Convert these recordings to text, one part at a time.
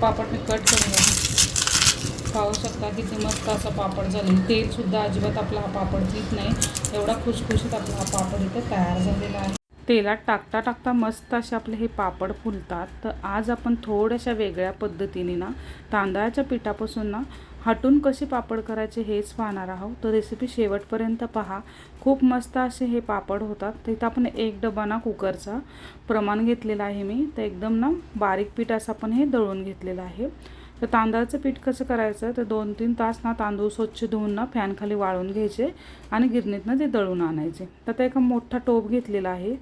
पापड मी cut करून पाहू शकता किती मस्त असं पापड झाले. तेलसुद्धा अजिबात आपला हा पापड पीत नाही. एवढा खुशखुशीत आपला हा पापड इथे तयार झालेला आहे. तेलात टाकता टाकता मस्त असे आपले हे पापड फुलतात. तर आज आपण थोड्याशा वेगळ्या पद्धतीने ना तांदळाच्या पिठापासून ना हटून कसे पापड करायचे हेच पाहणार आहोत. तर रेसिपी शेवटपर्यंत पहा. खूप मस्त असे हे पापड होतात. तर इथं आपण एक डबा ना कुकरचा प्रमाण घेतलेला आहे मी. तर एकदम ना बारीक पीठ असं आपण हे दळून घेतलेलं आहे. तर तांदळाचं पीठ कसं करायचं? तर दोन तीन तास ना तांदूळ स्वच्छ धुवून ना फॅनखाली वाळून घ्यायचे आणि गिरणीतनं ते दळून आणायचे. तर ते एका मोठा टोप घेतलेला आहे.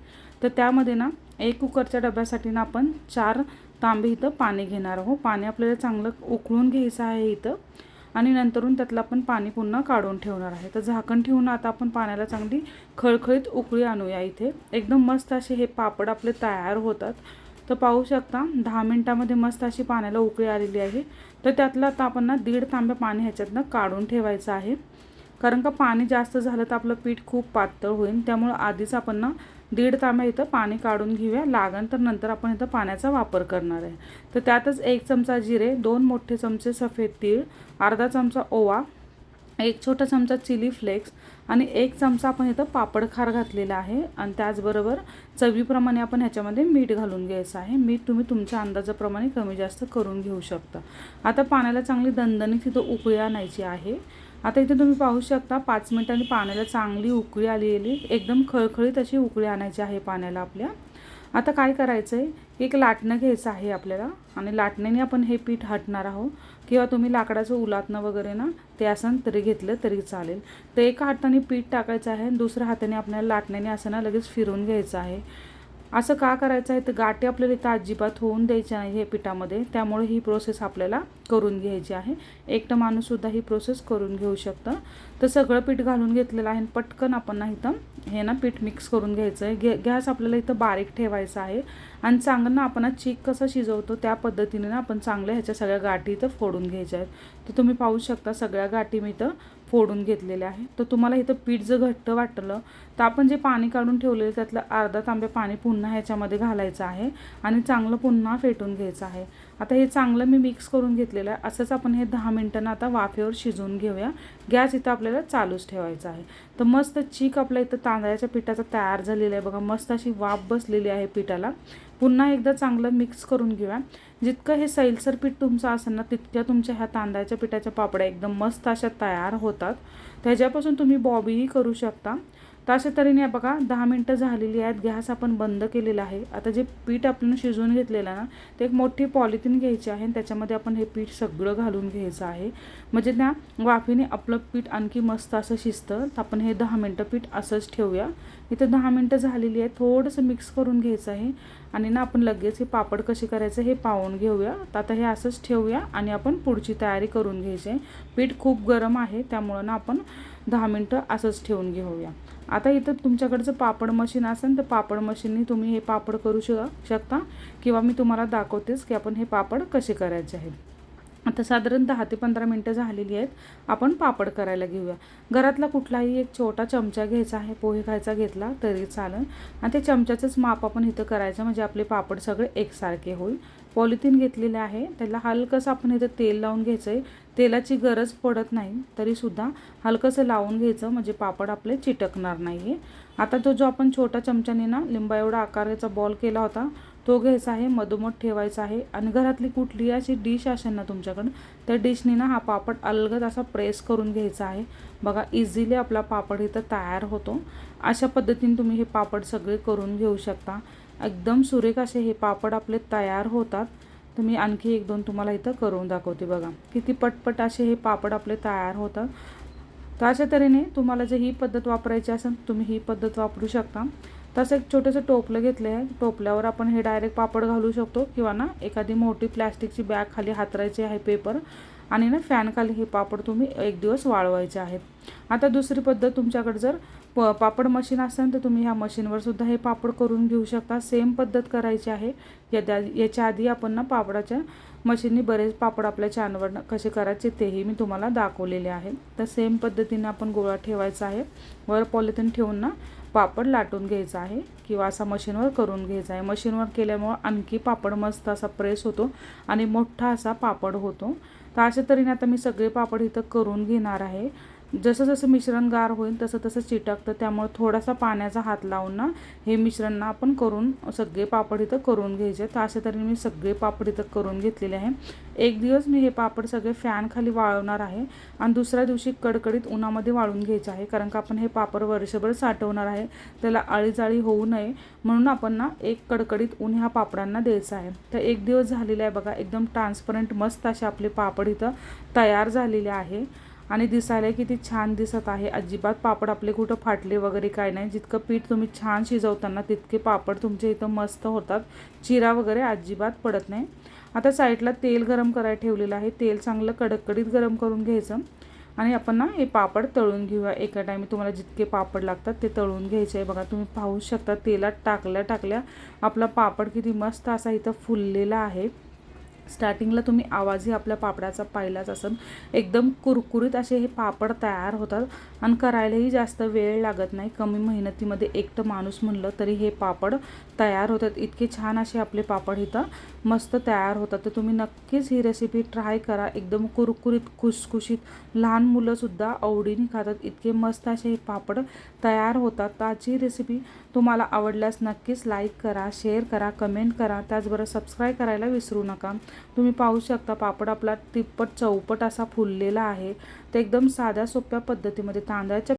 तर त्यामध्ये ना एक कुकरच्या डब्यासाठी ना आपण चार तांबे इथं पाणी घेणार आहोत. पाणी आपल्याला चांगलं उकळून घ्यायचं आहे इथं आणि नंतरून त्यातलं आपण पाणी पुन्हा काढून ठेवणार आहे. तर झाकण ठेवून आता आपण पाण्याला चांगली खळखळीत उकळी आणूया इथे. एकदम मस्त असे हे पापड आपले तयार होतात. तर पाहू शकता दहा मिनटामध्ये मस्त अशी पाण्याला उकळी आलेली आहे. तर त्यातलं आता आपण ना दीड तांबे पाणी ह्याच्यातनं काढून ठेवायचं आहे. कारण का पाणी जास्त झालं तर आपलं पीठ खूप पातळ होईल. त्यामुळं आधीच आपण ना दीड तांब्या इथं पाणी काढून घेऊया. लागण तर नंतर आपण इथं पाण्याचा वापर करणार आहे. तर त्यातच एक चमचा जिरे दोन मोठे चमचे सफेद तीळ अर्धा चमचा ओवा एक छोटा चमचा चिली फ्लेक्स आणि एक चमचा आपण इथं पापड खार घातलेला आहे. आणि त्याचबरोबर चवीप्रमाणे आपण ह्याच्यामध्ये मीठ घालून घ्यायचं आहे. मीठ तुम्ही तुमच्या अंदाजाप्रमाणे कमी जास्त करून घेऊ शकता. आता पाण्याला चांगली दणदणीत तिथं उकळी आणायची आहे. आता इथे तुम्ही पाहू शकता पाच मिनिटांनी पाण्याला चांगली उकळी आलेली एकदम खळखळीत अशी उकळी आणायची आहे पाण्याला आपल्या. आता काय करायचं आहे एक लाटणं घ्यायचं आहे आपल्याला आणि लाटण्याने आपण हे पीठ हटणार आहोत. किंवा तुम्ही लाकडाचं उलातणं वगैरे ना ते असं तरी घेतलं तरी चालेल. तर एका हाताने पीठ टाकायचं आहे दुसऱ्या हाताने आपल्याला लाटण्याने असं ना लगेच फिरवून घ्यायचं आहे. असं का करायचं आहे? तर गाठी आपल्याला इथं अजिबात होऊन द्यायच्या नाही हे पिठामध्ये. त्यामुळे ही प्रोसेस आपल्याला करून घ्यायची आहे. एकटं माणूससुद्धा ही प्रोसेस करून घेऊ शकतं. तर सगळं पीठ घालून घेतलेलं आहे. आणि पटकन आपण ना इथं हे ना पीठ मिक्स करून घ्यायचं आहे. गॅ गॅस आपल्याला इथं बारीक ठेवायचा आहे. आणि चांगलं ना आपण चीक कसं शिजवतो? त्या पद्धतीने ना आपण चांगल्या ह्याच्या सगळ्या गाठी इथं फोडून घ्यायच्या आहेत. तर तुम्ही पाहू शकता सगळ्या गाठी मी इथं फोडून घेतलेले आहे. तर तुम्हाला इथं पीठ जर घट्ट वाटलं तर आपण जे पाणी काढून ठेवलेलं त्यातलं अर्धा तांबे पाणी पुन्हा ह्याच्यामध्ये घालायचं आहे आणि चांगलं पुन्हा फेटून घ्यायचं आहे. आता हे चांगलं मी मिक्स करून घेतलेलं आहे. असंच आपण हे दहा मिनटांना आता वाफेवर शिजवून घेऊया. गॅस इथं आपल्याला चालूच ठेवायचा आहे. तर मस्त चीक आपल्या इथं तांदळाच्या पिठाचा तयार झालेला आहे. बघा मस्त अशी वाफ बसलेली आहे पिठाला. पुन्हा एकदा चांगलं मिक्स करून घेऊया. जितकं हे सैलसर पीठ तुमचं असेल ना तितक्या तुमच्या ह्या तांदळाच्या पिठाच्या पापड्या एकदम मस्त अशा तयार होतात. त्याच्यापासून तुम्ही बॉबीही करू शकता. तर अशा तऱ्हेने बघा दहा मिनटं झालेली आहेत. गॅस आपण बंद केलेला आहे. आता जे पीठ आपण शिजवून घेतलेलं ना ते एक मोठी पॉलिथिन घ्यायची आहे आणि त्याच्यामध्ये आपण हे पीठ सगळं घालून घ्यायचं आहे. म्हणजे त्या वाफेने आपलं पीठ आणखी मस्त असं शिजतं. तर आपण हे दहा मिनटं पीठ असंच ठेवूया. इथं दहा मिनटं झालेली आहे थोडंसं मिक्स करून घ्यायचं आहे. आणि ना आपण लगेच हे पापड कसे करायचं हे पाहून घेऊया. तर आता हे असंच ठेवूया आणि आपण पुढची तयारी करून घ्यायची आहे. पीठ खूप गरम आहे. त्यामुळं ना आपण दहा मिनटं असंच ठेवून घेऊया. आता इथं तुमच्याकडचं पापड मशीन असेल तर पापड मशीननी तुम्ही हे पापड करू श शकता. किंवा मी तुम्हाला दाखवतेच की आपण हे पापड कसे करायचे आहेत. आता साधारण दहा ते पंधरा मिनटं झालेली आहेत. आपण पापड करायला घेऊया. घरातला कुठलाही एक छोटा चमचा घ्यायचा आहे पोहे खायचा घेतला तरी चालेल. आणि ते चमच्याचंच माप आपण इथं करायचं म्हणजे आपले पापड सगळे एकसारखे होईल. पॉलिथिन घेतलेले आहे. त्याला हलकंसं आपण इथं तेल लावून घ्यायचं आहे तेलाची गरज पडत नाही. तरीसुद्धा हलकंसं लावून घ्यायचं. म्हणजे पापड आपले चिटकणार नाही आहे आता तो जो आपण छोटा चमच्याने ना लिंबा एवढा आकाराचा बॉल केला होता तो घ्यायचा आहे. मधोमध ठेवायचा आहे. आणि घरातली कुठली अशी डिश असेल ना तुमच्याकडं त्या डिशने ना हा पापड अलगद असा प्रेस करून घ्यायचा आहे. बघा इझिली आपला पापड इथं तयार होतो. अशा पद्धतीने तुम्ही हे पापड सगळे करून घेऊ शकता. एकदम सुरेख असे हे पापड आपले तयार होतात. तर मी आणखी एक दोन तुम्हाला इथं करून दाखवते बघा. किती पटपट असे हे पापड आपले तयार होतात. तर अशा तऱ्हेने तुम्हाला जर ही पद्धत वापरायची असेल तुम्ही ही पद्धत वापरू शकता. तसं एक छोटंसं टोपलं घेतलं आहे टोपल्यावर आपण हे डायरेक्ट पापड घालू शकतो किंवा ना एखादी मोठी प्लॅस्टिकची बॅग खाली हातरायची आहे पेपर. आणि ना फॅनखाली हे पापड तुम्ही एक दिवस वाळवायचे आहेत. आता दुसरी पद्धत तुमच्याकडे जर प पापड मशीन असेल तर तुम्ही ह्या मशीनवर सुद्धा हे पापड करून घेऊ शकता. सेम पद्धत करायची आहे. याद्या याच्या आधी आपण ना पापडाच्या मशीननी बरेच पापड आपल्या चॅनलवर कसे करायचे तेही मी तुम्हाला दाखवलेले आहे तर सेम पद्धतीने आपण गोळा ठेवायचा आहे. वर पॉलिथिन ठेवून ना पापड लाटून घ्यायचा आहे किंवा असा मशीनवर करून घ्यायचा आहे. मशीनवर केल्यामुळं आणखी पापड मस्त असा प्रेस होतो आणि मोठा असा पापड होतो. तर अशा तऱ्हेने आता मी सगळे पापड इथं करून घेणार आहे. जसं जसं मिश्रण गार होईल तसं तसं चिटकतं. त्यामुळे थोडासा पाण्याचा हात लावून ना हे मिश्रण ना आपण करून सगळे पापड इथं करून घ्यायचे. तर अशा तऱ्हेने मी सगळे पापड इथं करून घेतलेले आहे. एक दिवस मी हे पापड सगळे फॅन खाली वाळवणार आहे आणि दुसऱ्या दिवशी कडकडीत उन्हामध्ये वाळून घ्यायचं आहे. कारण का आपण हे पापड वर्षभर साठवणार आहे. त्याला आळीजाळी होऊ नये. म्हणून आपण ना एक कडकडीत ऊन ह्या पापडांना द्यायचं आहे. तर एक दिवस झालेला आहे बघा एकदम ट्रान्सपरंट मस्त असे आपले पापड इथं तयार झालेले आहे. आणि दिसायला किती छान दिसत आहे. अजिबात पापड आपले कुठं फाटले वगैरे काय नाही. जितकं पीठ तुम्ही छान शिजवताना तितके पापड तुमचे इथं मस्त होतात. चिरा वगैरे अजिबात पडत नाही. आता साईडला तेल गरम करायला ठेवलेलं आहे. तेल चांगलं कडकडीत गरम करून घ्यायचं. आणि आपण ना हे पापड तळून घेऊया. एका टायमी तुम्हाला जितके पापड लागतात ते तळून घ्यायचे आहे. बघा तुम्ही पाहू शकता तेलात टाकल्या टाकल्या आपला पापड किती मस्त असा इथं फुललेला आहे. स्टार्टिंगला तुम्ही आवाजही आपल्या पापडाचा पाहिलाच असेल एकदम कुरकुरीत असे हे पापड तयार होतात. आणि करायलाही जास्त वेळ लागत नाही. कमी मेहनतीमध्ये एकटं माणूस म्हणलं तरी हे पापड तयार होतात. इतके छान असे आपले पापड इथं मस्त तयार होतात. तर तुम्ही नक्कीच ही रेसिपी ट्राय करा. एकदम कुरकुरीत खुसखुशीत लहान मुलंसुद्धा आवडीने खातात. इतके मस्त असे हे पापड तयार होतात. तर आजची रेसिपी तुम्हाला आवडल्यास नक्कीच लाईक करा शेअर करा कमेंट करा. त्याचबरोबर सबस्क्राईब करायला विसरू नका. तुम्ही पाहू शकता पापड आपला तिप्पट चौपट असा फुललेला आहे. ते एकदम साध्या सोप्या पद्धतीमध्ये तांदळाच्या